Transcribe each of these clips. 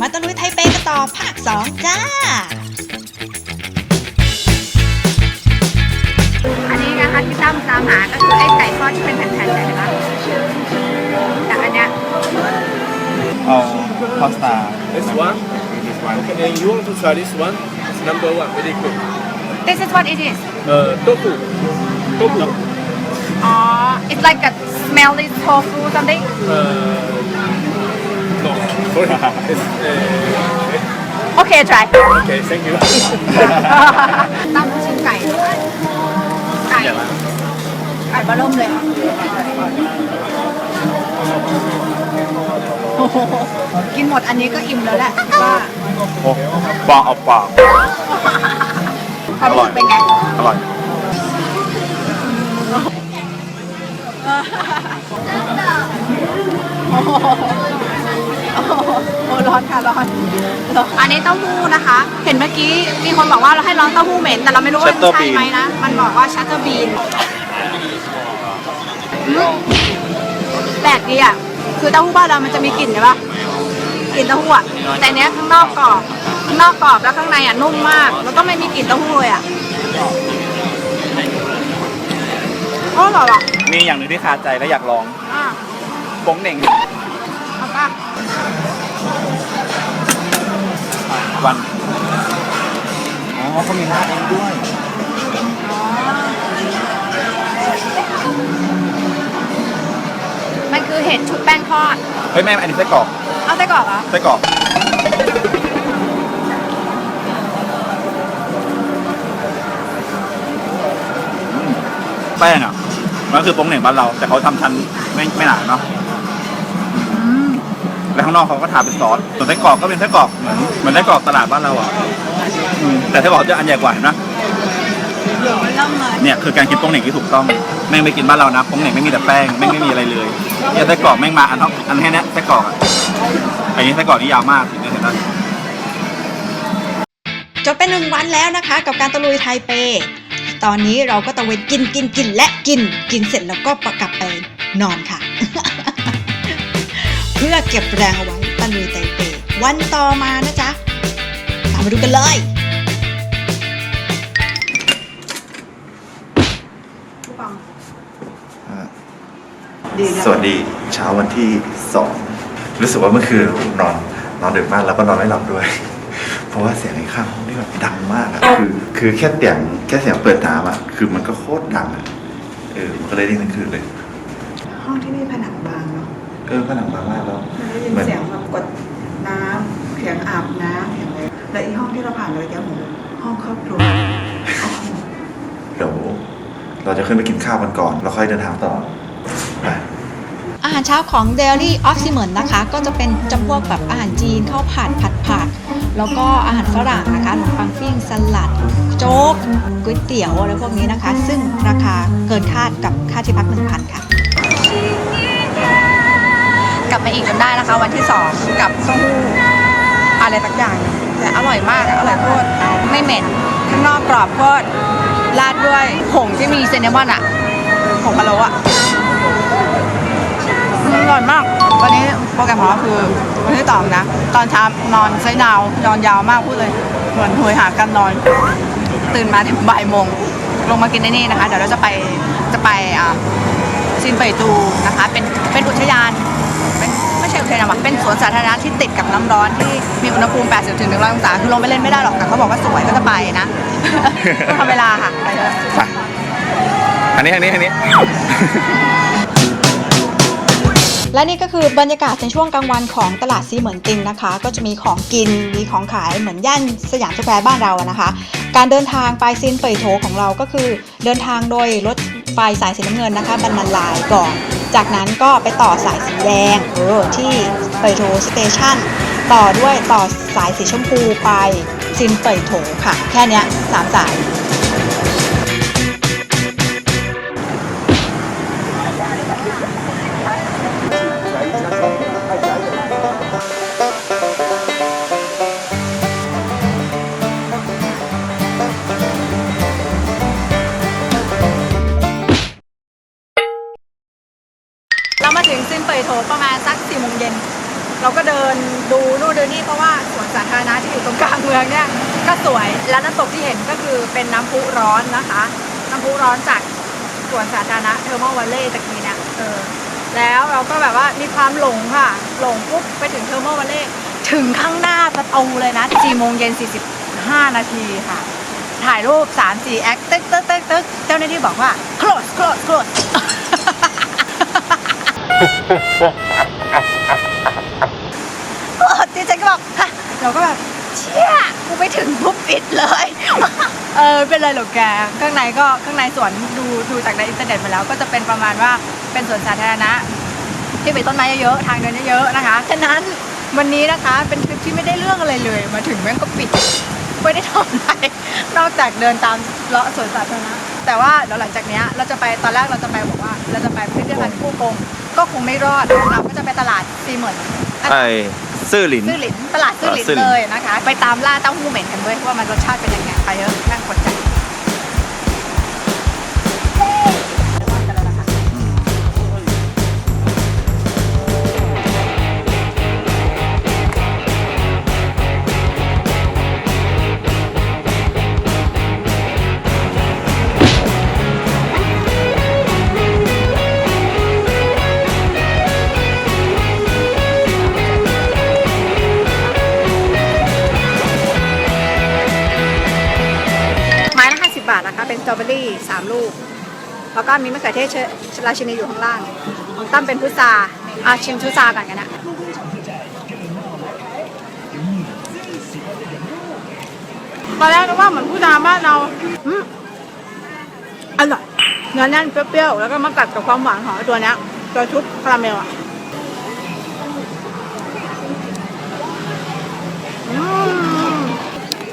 มาตะลุยไทเปกันต่อภาค 2 จ้า อันนี้นะคะที่ตั้มตามหาก็คือไอ้ไก่ทอดที่เป็นแผ่นๆเลยนะคะแต่อันเนี้ยเอาพาสต้า This one. And you want to try this one? It's number one, very good. this is what it is Uh, tofu. Tofu. อ๋อ it's like a smelly tofu something Uh, no, sorry. It's, uh, โอเค try okay, thank you. ตั้มชิมไก่ ไก่ไก่บะล่มเลยค่ะโอ้โหกินหมดอันนี้ก็อิ่มแล้วแหละว่าโอ้ปองเอาปากความรู้สึกเป็นไง อร่อย โอ้โห โอ้ร้อนค่ะร้อนร้อนอันนี้เต้าหู้นะคะ เห็นเมื่อกี้มีคนบอกว่าเราให้ร้องเต้าหู้เหม็นแต่เราไม่รู้ว่ามัน Shutter ใช่ bean ไหมนะ มันบอกว่าชัตเตอร์บีนแปลกดีอะ คือเต้าหู้บ้านเรามันจะมีกลิ่นใช่ปะกลิ่นเต้าหู้อะแต่อันเนี้ยข้างนอกกรอบข้างนอกกรอบแล้วข้างในอะนุ่มมาก แล้วก็ไม่มีกลิ่นเต้าหู้เลยอะโอ้อร่อยว่ะมีอย่างหนึ่งที่คาใจและอยากลองอะ โป้งเหน่งเอาป่ะ วัน อ๋อเขามีราดเองด้วย มันคือเห็ดชุบแป้งทอด เฮ้ยแม่อันนี้ไส้กรอกเอาไส้กรอกเหรอ ไส้กรอกอืมแป้งอะ มันคือโป้งเหน่งบ้านเรา แต่เขาทำชั้นไม่ไม่หนาเนาะ แล้วข้างนอกเขาก็ทาเป็นซอสส่วนไส้กรอกก็เป็นไส้กรอกเหมือนเหมือนไส้กรอกตลาดบ้านเราอะอืมแต่ไส้กรอกจะอันใหญ่กว่าเห็นไหมเหลืองมันเริ่มเลยเนี่ยคือการกินโป้งเหน่งที่ถูกต้องแม่งไม่กินบ้านเรานะโป้งเหน่งไม่มีแต่แป้งแม่งไม่มีอะไรเลยเนี่ยไส้กรอกแม่งมาอันเนาะอันแค่เนี้ยไส้กรอกอะอันนี้ไส้กรอกนี่ยาวมากเห็นไหมจบเป็นหนึ่งวันแล้วนะคะ กับการตะลุยไทเป ตอนนี้เราก็ตะเวนกินกินกินและกิน กินเสร็จแล้วก็กลับไปนอนค่ะ เพื่อเก็บแรงเอาไว้ตะลุยไทเปวันต่อมานะจ๊ะ ตามมาดูกันเลย สวัสดีเช้าวันที่สองรู้สึกว่าเมื่อคืนนอนนอนดึกมากแล้วก็นอนไม่หลับด้วย เพราะว่าเสียงไอ้ข้างห้องนี่แบบดังมากอะคือ คือแค่เสียงแค่เสียงเปิดน้ำอะคือมันก็โคตรดังอะเออมันก็เลยได้ยินทั้งคืนเลย ห้องที่นี่ผนังบาง เนาะเออผนังบางมากแล้วมันได้ยินเหมือนเสียงแบบกดน้ำเสียงอาบน้ำเสียงอะไรและอีห้องที่เราผ่านระยะหูห้องครอบครัวเดี๋ยวเราจะขึ้นไปกินข้าวกันก่อนแล้วค่อยเดินทางต่อไปอาหารเช้าของ Daily o x y m o n นะคะ ก็จะเป็นจำพวกแบบอาหารจีนข้าวผัดผัดผัดแล้วก็อาหารฝรั่งนะคะขนมปังปิ้งสลัด โจ๊กก๋วยเตี๋ยวอะไรพวกนี้นะคะ ซึ่งราคาเกินคาดกับค่าที่พัก1,000ค่ะกลับ มาอีกจนได้นะคะ วันที่สองกับเต้าหู้อะไรสักอย่างแต่อร่อยมากอร่อยโคตรไม่เหม็นข้างนอกกรอบโคตรราดด้วยผงที่มีเซนเนมอนอะผงพะโล้อะอร่อยมาก วันนี้โปรแกรมของเราคือวันที่สองนะ ตอนเช้านอนไซนาวนอนยาวมากพูดเลย เหมือนหวยหากันนอน ตื่นมาถึงบ่ายโมงลงมากินในนี่นะคะ เดี๋ยวเราจะไปจะไปอ่าซินเปยตูนะคะ เป็นเป็นอุทยาน ไม่ใช่อุทยานหรอกเป็นสวนสาธารณะที่ติดกับน้ำร้อนที่มีอุณหภูมิ 80ถึง100องศาคือลงไปเล่นไม่ได้หรอกแต่เขาบอกว่าสวยก็จะไปนะต้องทำเวลาค่ะไปเลยไปอันนี้อันนี้อันนี้และนี่ก็คือบรรยากาศในช่วงกลางวันของตลาดซีเหมือนติงนะคะ ก็จะมีของกินมีของขายเหมือนย่านสยามสแควร์บ้านเราอะนะคะ การเดินทางไปซินเปยโถของเราก็คือ เดินทางโดยรถไฟสายสีน้ำเงินนะคะบรรนันลายก่อน จากนั้นก็ไปต่อสายสีแดงเออที่เปยโถสเตชันต่อด้วยต่อสายสีชมพูไปซินเปยโถค่ะ แค่นี้สามสาย ถึงซินเปยโถประมาณสักสี่โมงเย็นเราก็เดินดูนู่นดูนี่นี่เพราะว่าสวนสาธารณะที่อยู่ตรงกลางเมืองเนี่ยก็สวยและน้ำตกที่เห็นก็คือเป็นน้ำพุร้อนนะคะ น้ำพุร้อนจากสวนสาธารณะเทอร์มอลวัลเล่ตะกี้เนี่ยเออแล้วเราก็แบบว่ามีความหลงค่ะ หลงปุ๊บไปถึงเทอร์มอลวัลเล่ถึงข้างหน้าประตูเลยนะ4โมงเย็น 45 นาทีค่ะ ถ่ายรูป 3 4 แอคตึ๊กตึ๊กตึ๊กตึ๊กเจ้าหน้าที่บอกว่า close close close เออดิฉันก็บอกฮะเราก็แบบเชี่ยกูไปถึงปุ๊บปิดเลย เออเป็นไรหรอกแกข้างในก็ข้างในสวนดูดูจากในอินเทอร์เน็ตมาแล้ว ก็จะเป็นประมาณว่าเป็นสวนสาธารณะ ที่มีต้นไม้เยอะๆทางเดินเยอะๆนะคะฉะนั้นวันนี้นะคะเป็นทริปที่ไม่ได้เรื่องอะไรเลย มาถึงแม่งก็ปิดไม่ได้ทำอะไรนอกจากเดินตามเลาะสวนสาธารณะแต่ว่าเดี๋ยวหลังจากเนี้ยเราจะไปตอนแรกเราจะไปบอกว่า เราจะไปพิพิธภัณฑ์คู่กง ก็คงไม่รอดเราก็จะไปตลาดซีเหมือนไอ้ซื่อหลินซื่อหลินตลาดซื่อหลินตลาดซื่อหลินเลยนะคะ ไปตามล่าเต้าหู้เหม็นกันด้วยว่ามันรสชาติเป็นยังไงไปเยอะ ตรอเบอรี่3ลูก แล้วก็มีมะเขือเทศชราชินีอยู่ข้างล่างของตั้มเป็นพุทราอาชิมพุทรากันกันนะตอนแรกนึกว่าเหมือนพุทราบ้านเราอร่อยเนื้อแน่นเปรี้ยวๆแล้วก็มากัดกับความหวานของตัวเนี้ยตัวชุบคาราเมลอะ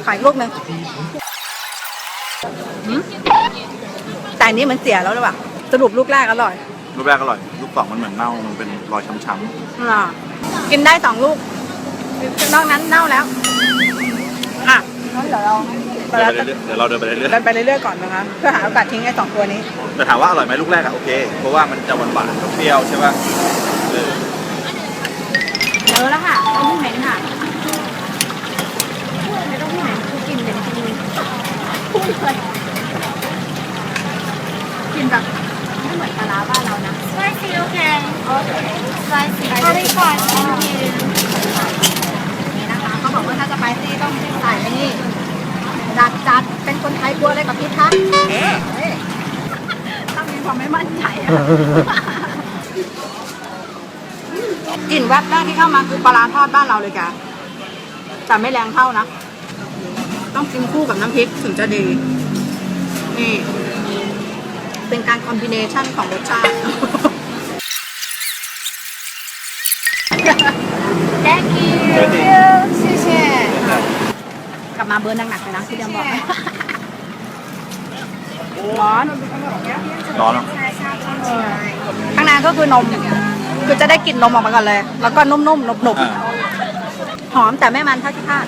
ขายลูกหนึ่งอืม แต่อันนี้มันเสียแล้วหรือเปล่าสรุปลูกแรกอร่อยลูกแรกอร่อยลูกสองมันเหมือนเน่า มันเป็นรอยช้ำอ่ากินได้สองลูกนอกนั้นเน่าแล้วอะงั้นเดี๋ยวเราๆเดินไปเรื่อยๆเดี๋ยวเราเดินไปเรื่อยเดินไปเรื่อยๆก่อนนะคะเพื่อหาโอกาสทิ้งไอ้สองตัวนี้ ๆแต่ถามว่าอร่อยไหมลูกแรกอะโอเค เพราะว่ามันจะหวานๆเปรี้ยวๆใช่ป่ะเออเจอแล้วค่ะเต้าหู้เหม็นค่ะไม่ต้องหู้เหม็นคือกลินเหม็นจริงพูดเลย กลินแบบไม่เหมือนปลาร้าบ้านเรานะ Spicy, okay. Spicy. Very fast, thank you. นี่นะคะเขาบอกว่าถ้าจะไปซี่ต้องใส่ไอ้นี่จัดจัดเป็นคนไทยกลัวอะไรกับพิษคะเอ๊ะต้องมีความไม่มั่นใจอะกลิ่นแวบแรกที่เข้ามาคือปลาร้าทอดบ้านเราเลยแกแต่ไม่แรงเท่านะ ต้องกินคู่กับน้ำพริกถึงจะดี นี่ เป็นการคอมบิเนชันของรสชาติ Thank you. 谢谢。กลับมาเบิร์นหนักๆเลยนะที่เดียมบอก ร้อน ร้อนเนอะข้างในก็คือนม คือจะได้กลิ่นนมออกมาก่อนเลย แล้วก็นุ่มๆหนุบอ่าๆหอมแต่ไม่มันเท่าที่คาด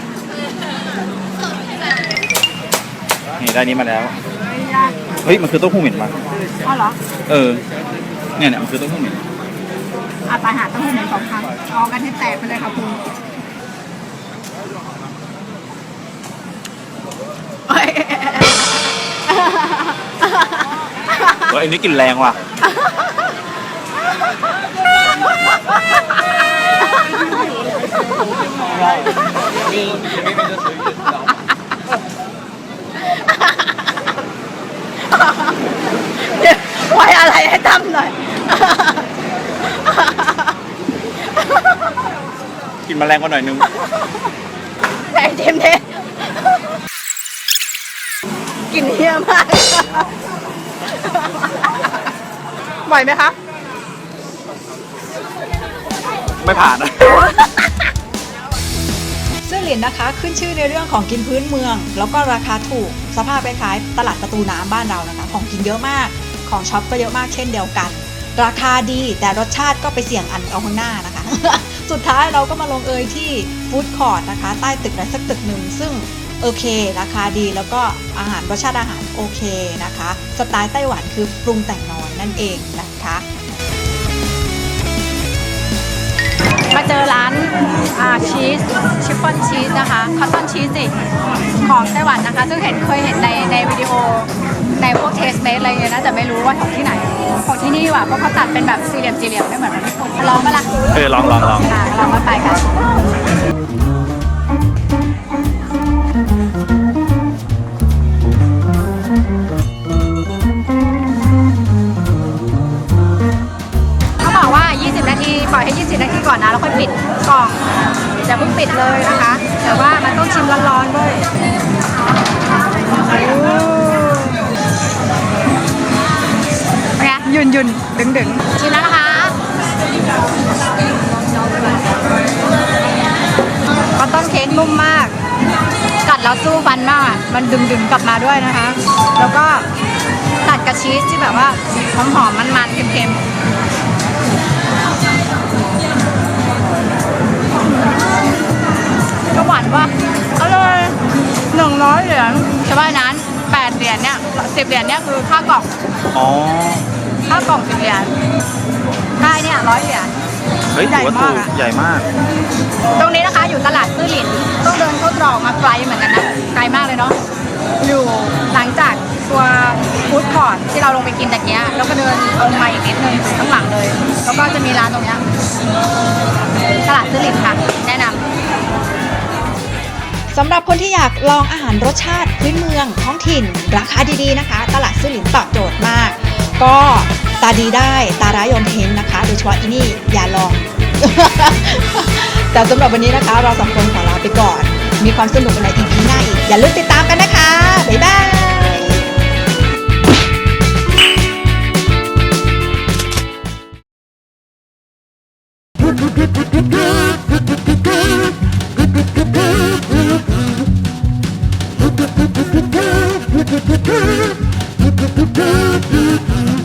นี่ได้นี้มาแล้ว เฮ้ยมันคือเต้าหู้เหม็นมาอ๋อเหรอเออเนี่ยเนี่ยมันคือเต้าหู้เหม็นอะไปหาเต้าหู้เหม็นสองครั้งเอากันให้แตกไปเลยค่ะคุณเฮ้ยเฮ้ยอันนี้กลิ่นแรงว่ะ ไว้อะไรให้ตั้มหน่อยกลิ่นแมลงกว่าหน่อยนึงแต่เต็มเทกลิ่นเฮี้ยมากไหวไหมคะ ไม่ผ่านนะซื่อหลิ นนะคะ ขึ้นชื่อในเรื่องของกินพื้นเมือง แล้วก็ราคาถูกสภาพคล้ายๆตลาดประตูน้ำบ้านเรานะคะ ของกินเยอะมากของช็อปก็เยอะมากเช่นเดียวกัน ราคาดีแต่รสชาติก็ไปเสี่ยงอันเอาข้างหน้านะคะ สุดท้ายเราก็มาลงเอยที่ฟู้ดคอร์ทนะคะ ใต้ตึกอะไรสักตึกหนึ่งซึ่งโอเค ราคาดีแล้วก็อาหารรสชาติอาหารโอเคนะคะ สไตล์ไต้หวันคือปรุงแต่งน้อยนั่นเองนะคะ มาเจอร้านอ่าชีสชิฟฟ่อนชีสนะคะคัตตอนชีสสิของไต้หวันนะคะ ซึ่งเห็นเคยเห็นในในวิดีโอในพวกเทสเมสอะไรเงี้ยนะแต่ไม่รู้ว่าของที่ไหน ของที่นี่ว่ะเพราะเขาตัดเป็นแบบสี่เหลี่ยมสี่เหลี่ยมไม่เหมือนของญี่ปุ่นลองมาละเออลองลองลอง ค่ะลองมาไปกัน ยืนยืนดึงดึงๆชิมแล้วนะคะก็ต้นเค้กนุ่มมาก กัดแล้วสู้ฟันมากอะมันดึงดึงๆกลับมาด้วยนะคะ แล้วก็ตัดกับชีสที่แบบว่าหอมหอมมันมันๆเค็มๆก็หวานว่าอร่อยหนึ่งร้อยเหรียญใช่ป่ะนั้นแปดเหรียญเนี่ยสิบเหรียญเนี่ยคือค่ากล่องอ๋อ ค่ากล่องสิบเหรียญได้เนี่ยร้อยเหรียญ เฮ้ยถือว่าถูกใหญ่มาก ตรงนี้นะคะอยู่ตลาดซื่อหลินต้องเดินเข้าตรอกมาไกลเหมือนกันนะไกลมากเลยเนาะอยู่หลังจากตัวฟู้ดคอร์ทที่เราลงไปกินตะเกียแล้วก็เดินตรงมาอีกนิดนึงถึงข้างหลังเลย แล้วก็จะมีร้านตรงเนี้ยตลาดซื่อหลินค่ะ แนะนำ สำหรับคนที่อยากลองอาหารรสชาติพื้นเมืองท้องถิ่น ราคาดีๆนะคะ ตลาดซื่อหลินตอบโจทย์มาก ก็ตาดีได้ตาร้ายยอมเทนนะคะ โดยเฉพาะที่นี่อย่าลอง แต่สำหรับวันนี้นะคะ เราสองคนขอลาไปก่อน มีความสนุกในอีพีหน้าอีก อย่าลืมติดตามกันนะคะ บ๊ายบาย